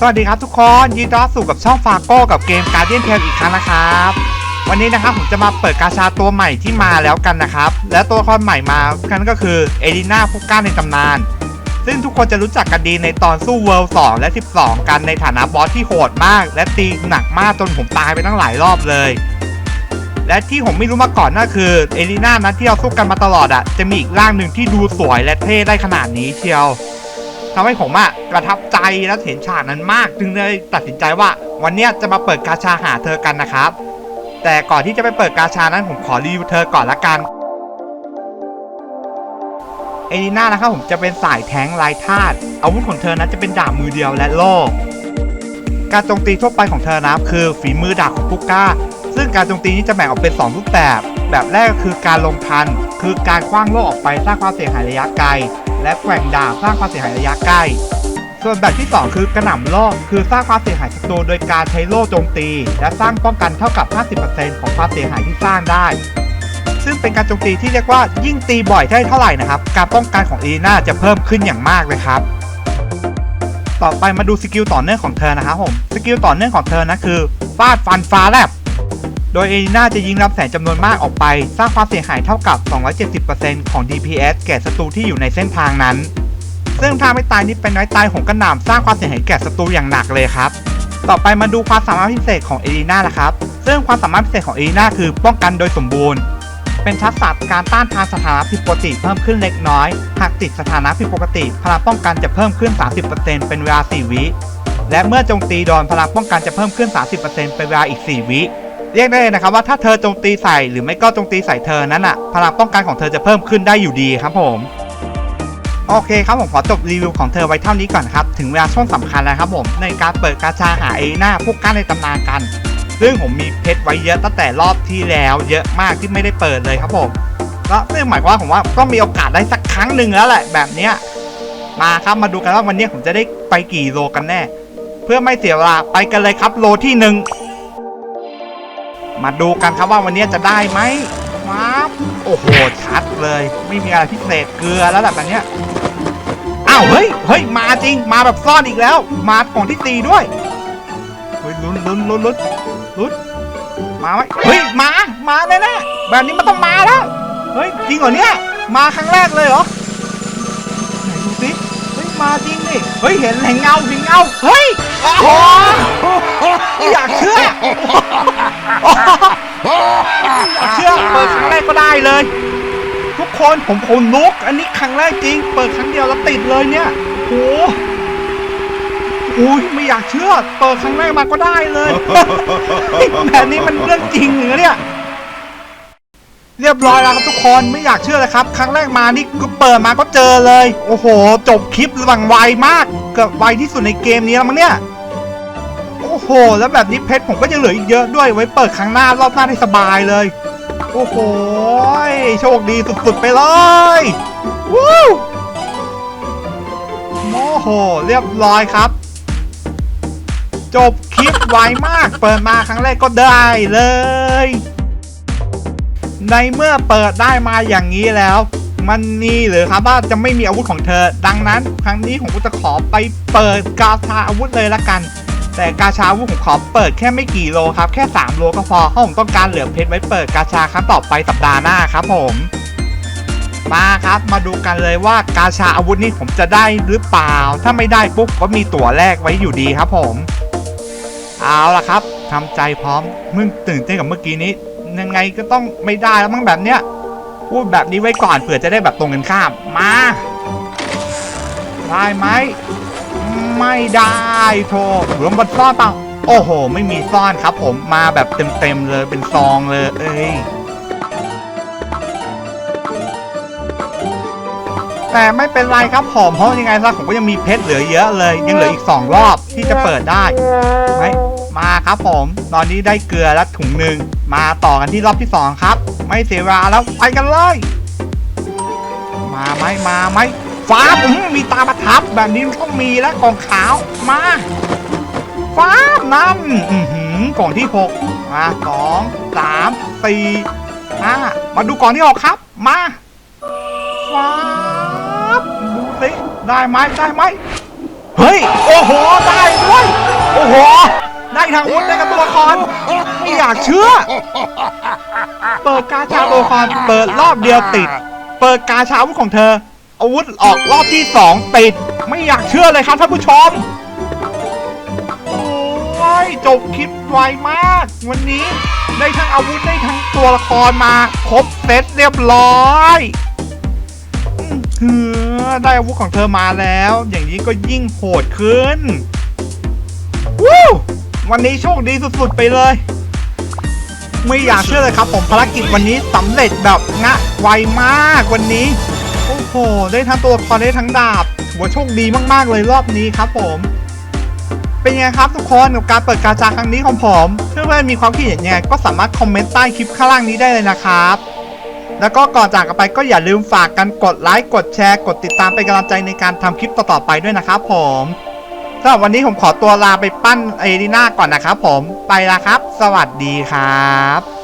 สวัสดีครับทุกคนยินดีต้อนรับสู่กับช่องฟาโก้กับเกม Guardian Tale อีกครั้งนะครับ วันนี้นะครับผมจะมาเปิดกาชาตัวใหม่ที่มาแล้วกันนะครับ และตัวละครใหม่มากันก็คือเอลิน่าผู้กล้าในตำนาน ซึ่งทุกคนจะรู้จักกันดีในตอนสู้เวิลด์2และ 12 กันในฐานะบอสที่โหดมาก และตีหนักมากจนผมตายไปตั้งหลายรอบเลย และที่ผมไม่รู้มาก่อนนั่นคือเอลิน่านั้นที่เราสู้กันมาตลอดอะจะมีอีกร่างหนึ่งที่ดูสวยและเท่ได้ขนาดนี้เชียว ทำให้ผมอะประทับใจและเห็นฉากนั้นมาก จึงเลยตัดสินใจว่า วันนี้จะมาเปิดกาชาหาเธอกันนะครับ แต่ก่อนที่จะไปเปิดกาชานั้นผมขอรีวิวเธอก่อนละกันเอลิน่านะครับผมจะเป็นสายแทงลายธาตุอาวุธของเธอนั้นจะเป็นดาบมือเดียวและโล่การโจมตีทั่วไปของเธอนะคือฝีมือดาบของผู้กล้า ซึ่งการโจมตีนี้จะแบ่งออกเป็น 2 รูปแบบ แบบแรกก็คือการลงทัน คือการคว้างโล่ออกไปสร้างความเสียหายระยะไกล และแกว่งดาบสร้างความเสียหายระยะใกล้ ส่วนแบบที่ 2 คือกระหน่ำโล่คือสร้างความเสียหายศัตรูโดยการใช้โล่โจมตี และสร้างป้องกันเท่ากับ 50%ของความเสียหายที่สร้างได้ ซึ่งเป็นการโจมตีที่เรียกว่ายิ่งตีบ่อยได้เท่าไหร่นะครับ การป้องกันของอีลีน่าจะเพิ่มขึ้นอย่างมากเลยครับต่อไปมาดูสกิลต่อเนื่องของเธอนะครับผม สกิลต่อเนื่องของเธอนะคือฟาดฟันฟ้าแลบ โดยเอลิน่าจะยิงรับแสงจำนวนมากออกไป สร้างความเสียหายเท่ากับ 270%ของ DPS แก่ศัตรูที่อยู่ในเส้นทางนั้น ซึ่งถ้าไม่ตายนี่เป็นน้อยตายของกระหน่ำสร้างความเสียหายแก่ศัตรูอย่างหนักเลยครับ ต่อไปมาดูความสามารถพิเศษของเอลิน่าละครับ ซึ่งความสามารถพิเศษของเอลิน่าคือป้องกันโดยสมบูรณ์เป็นทักษะการต้านทานสถานะผิดปกติเพิ่มขึ้นเล็กน้อย หากติดสถานะผิดปกติ พลังป้องกันจะเพิ่มขึ้น 30%เป็นเวลา 4 วิ และเมื่อโจมตีโดนพลังป้องกันจะเพิ่มขึ้น 30%เป็นเวลาอีก 4 วิ เรียกได้เลยนะครับว่าถ้าเธอโจมตีใส่หรือไม่ก็โจมตีใส่เธอนั้นอะพลังป้องกันของเธอจะเพิ่มขึ้นได้อยู่ดีครับผมโอเคครับผมขอจบรีวิวของเธอไว้เท่านี้ก่อนครับ ถึงเวลาช่วงสำคัญแล้วครับผมในการเปิดกาชาหาเอหน้าพวกก้านในตำนานกัน ซึ่งผมมีเพชรไว้เยอะตั้งแต่รอบที่แล้ว เยอะมากที่ไม่ได้เปิดเลยครับผมแล้วซึ่งหมายความว่าผมว่าต้องมีโอกาสได้สักครั้งหนึ่งแล้วแหละแบบเนี้ยมาครับมาดูกันว่าวันนี้ผมจะได้ไปกี่โลกันแน่ เพื่อไม่เสียเวลาไปกันเลยครับโลที่หนึ่ง มาดูกันครับว่าวันนี้จะได้ไหมมาโอ้โห ชัดเลย ไม่มีอะไรพิเศษเกลือแล้วแบบนี้อ้าว เฮ้ย เฮ้ย มาจริง มาแบบซ่อนอีกแล้ว มาก่อนที่ตีด้วย เฮ้ย ลุ้นลุ้นลุ้นลุ้นลุ้นมาไหมเฮ้ย มา มาแน่แน่แบบนี้มันต้องมาแล้ว เฮ้ย จริงเหรอเนี่ย มาครั้งแรกเลยเหรอ ไหนดูสิ เฮ้ย มาจริงนี่ เฮ้ย เห็นเห็นเงาเห็นเงา เฮ้ย ไม่อยากเชื่อเชื่อเปิดครั้งแรกก็ได้เลย ทุกคนผมขนลุก อันนี้ครั้งแรกจริง เปิดครั้งเดียวแล้วติดเลยเนี่ยโอ้โหอุ้ยไม่อยากเชื่อ เปิดครั้งแรกมาก็ได้เลยแบบนี้มันเรื่องจริงเหรอเนี่ยเรียบร้อยแล้วครับทุกคนไม่อยากเชื่อเลยครับ ครั้งแรกมานี่ก็เปิดมาก็เจอเลย โอ้โห จบคลิประหว่างไวมาก เกือบไวที่สุดในเกมนี้แล้วมั้งเนี่ย โอ้โห แล้วแบบนี้เพชรผมก็ยังเหลืออีกเยอะด้วยไว้เปิดครั้งหน้ารอบหน้าได้สบายเลย โอ้โห โชคดีสุดๆไปเลยวู้โอ้โห เรียบร้อยครับ จบคลิปไวมาก เปิดมาครั้งแรกก็ได้เลย ในเมื่อเปิดได้มาอย่างนี้แล้วมันนี่หรือครับว่าจะไม่มีอาวุธของเธอ ดังนั้น ครั้งนี้ผมก็จะขอไปเปิดกาชาอาวุธเลยละกัน แต่กาชาอาวุธผมขอเปิดแค่ไม่กี่โลครับ แค่ 3 โลก็พอเพราะผมต้องการเหลือเพชรไว้เปิดกาชาครั้งต่อไปสัปดาห์หน้าครับผมมาครับมาดูกันเลยว่ากาชาอาวุธนี้ผมจะได้หรือเปล่า ถ้าไม่ได้ปุ๊บก็มีตั๋วแรกไว้อยู่ดีครับผม เอาละครับทำใจพร้อมมึงตื่นเต้นกับเมื่อกี้นี้ ยังไงก็ต้องไม่ได้แล้วมั้งแบบเนี้ยพูดแบบนี้ไว้ก่อนเผื่อจะได้แบบตรงกันข้ามมา ได้ไหม ไม่ได้โทรหรือมันซ่อนเปล่าโอ้โห ไม่มีซ่อนครับผมมาแบบเต็มๆเลยเป็นซองเลยเอ้ยแต่ไม่เป็นไรครับผมเพราะยังไงซะผมก็ยังมีเพชรเหลือเยอะเลย ยังเหลืออีก 2 รอบที่จะเปิดได้ไหมมาครับผม ตอนนี้ได้เกลือแล้วถุงหนึ่งมาต่อกันที่รอบที่ 2 ครับ ไม่เสียเวลาแล้วไปกันเลย มาไหมมาไหม ฟ้าผมมีตาประทับแบบนี้มันต้องมีแล้วกล่องขาวมาฟ้านั่นอือหือกล่องที่หกมาสองสามสี่ห้ามาดูกล่องที่หกครับ มาฟ้าดูสิได้ไหมได้ไหมเฮ้ยโอ้โหได้ด้วยโอ้โหได้ทั้งวุธได้กับตัวละครไม่อยากเชื่อ เปิดกาชาตัวละครเปิดรอบเดียวติด เปิดกาชาวุธของเธอ อาวุธออกรอบที่สองติด ไม่อยากเชื่อเลยครับท่านผู้ชม โอ้ยจบคลิปไวมาก วันนี้ได้ทั้งอาวุธได้ทั้งตัวละครมา ครบเซตเรียบร้อยอื้อหือได้อาวุธของเธอมาแล้ว อย่างนี้ก็ยิ่งโหดขึ้นวู้วันนี้โชคดีสุดๆไปเลย ไม่อยากเชื่อเลยครับผมภารกิจวันนี้สำเร็จแบบงะไวมากวันนี้ โอ้โห ได้ทั้งตัวละครได้ทั้งดาบถือว่าโชคดีมากๆเลยรอบนี้ครับผม เป็นไงครับทุกคนกับการเปิดกาจาครั้งนี้ของผมเพื่อนๆมีความคิดเห็นยังไงก็สามารถคอมเมนต์ใต้คลิปข้างล่างนี้ได้เลยนะครับแล้วก็ก่อนจากกันไปก็อย่าลืมฝากกันกดไลค์กดแชร์กดติดตามเป็นกำลังใจในการทำคลิปต่อๆไปด้วยนะครับผมสำหรับวันนี้ผมขอตัวลาไปปั้นเอดีน่าก่อนนะครับผมไปละครับ สวัสดีครับ